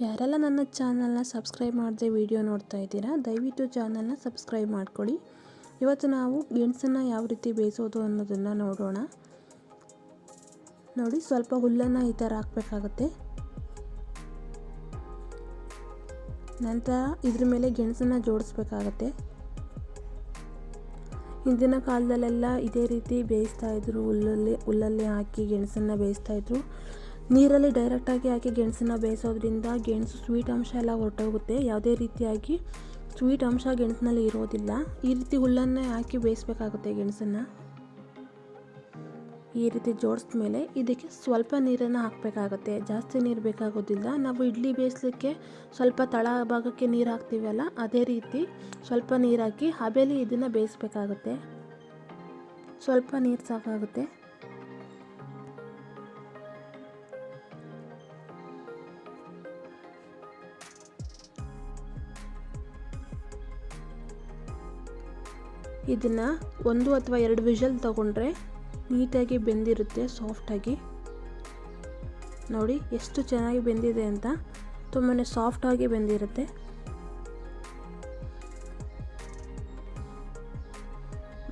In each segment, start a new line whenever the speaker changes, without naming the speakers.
ಯಾರೆಲ್ಲ ನನ್ನ ಚಾನಲ್ನ ಸಬ್ಸ್ಕ್ರೈಬ್ ಮಾಡದೆ ವಿಡಿಯೋ ನೋಡ್ತಾ ಇದ್ದೀರಾ, ದಯವಿಟ್ಟು ಚಾನಲ್ನ ಸಬ್ಸ್ಕ್ರೈಬ್ ಮಾಡ್ಕೊಳ್ಳಿ. ಇವತ್ತು ನಾವು ಗೆಣಸನ್ನು ಯಾವ ರೀತಿ ಬೇಯಿಸೋದು ಅನ್ನೋದನ್ನು ನೋಡೋಣ. ನೋಡಿ, ಸ್ವಲ್ಪ ಹುಲ್ಲನ್ನು ಈ ಥರ ಹಾಕಬೇಕಾಗತ್ತೆ. ನಂತರ ಇದ್ರ ಮೇಲೆ ಗೆಣಸನ್ನು ಜೋಡಿಸ್ಬೇಕಾಗತ್ತೆ. ಹಿಂದಿನ ಕಾಲದಲ್ಲೆಲ್ಲ ಇದೇ ರೀತಿ ಬೇಯಿಸ್ತಾ ಇದ್ರು, ಹುಲ್ಲಲ್ಲಿ ಹುಲ್ಲಲ್ಲಿ ಹಾಕಿ ಗೆಣಸನ್ನು ಬೇಯಿಸ್ತಾ ಇದ್ರು. ನೀರಲ್ಲಿ ಡೈರೆಕ್ಟಾಗಿ ಹಾಕಿ ಗೆಣಸನ್ನ ಬೇಯಿಸೋದ್ರಿಂದ ಗೆಣಸು ಸ್ವೀಟ್ ಅಂಶ ಎಲ್ಲ ಹೊರಟೋಗುತ್ತೆ. ಯಾವುದೇ ರೀತಿಯಾಗಿ ಸ್ವೀಟ್ ಅಂಶ ಗೆಣಸಿನಲ್ಲಿ ಇರೋದಿಲ್ಲ. ಈ ರೀತಿ ಹುಲ್ಲನ್ನೇ ಹಾಕಿ ಬೇಯಿಸ್ಬೇಕಾಗುತ್ತೆ ಗೆಣಸನ್ನು. ಈ ರೀತಿ ಜೋಡಿಸಿದ ಮೇಲೆ ಇದಕ್ಕೆ ಸ್ವಲ್ಪ ನೀರನ್ನು ಹಾಕಬೇಕಾಗುತ್ತೆ. ಜಾಸ್ತಿ ನೀರು ಬೇಕಾಗೋದಿಲ್ಲ. ನಾವು ಇಡ್ಲಿ ಬೇಯಿಸ್ಲಿಕ್ಕೆ ಸ್ವಲ್ಪ ತಳ ಭಾಗಕ್ಕೆ ನೀರು ಹಾಕ್ತೀವಲ್ಲ, ಅದೇ ರೀತಿ ಸ್ವಲ್ಪ ನೀರು ಹಾಕಿ, ಹಬೆಲಿ ಇದನ್ನು ಬೇಯಿಸ್ಬೇಕಾಗುತ್ತೆ. ಸ್ವಲ್ಪ ನೀರು ಸಾಕಾಗುತ್ತೆ. ಇದನ್ನು ಒಂದು ಅಥವಾ ಎರಡು ವಿಷಲ್ ತಗೊಂಡ್ರೆ ನೀಟಾಗಿ ಬೆಂದಿರುತ್ತೆ ಸಾಫ್ಟಾಗಿ ನೋಡಿ, ಎಷ್ಟು ಚೆನ್ನಾಗಿ ಬೆಂದಿದೆ ಅಂತ. ತುಂಬಾ ಸಾಫ್ಟಾಗಿ ಬೆಂದಿರುತ್ತೆ.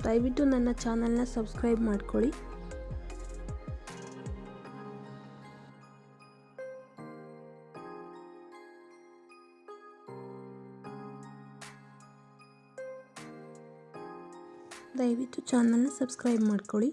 ದಯವಿಟ್ಟು ನನ್ನ ಚಾನಲ್ನ ಸಬ್ಸ್ಕ್ರೈಬ್ ಮಾಡ್ಕೊಳ್ಳಿ. ದಯವಿಟ್ಟು ಚಾನಲ್ನ ಸಬ್ಸ್ಕ್ರೈಬ್ ಮಾಡ್ಕೊಳ್ಳಿ.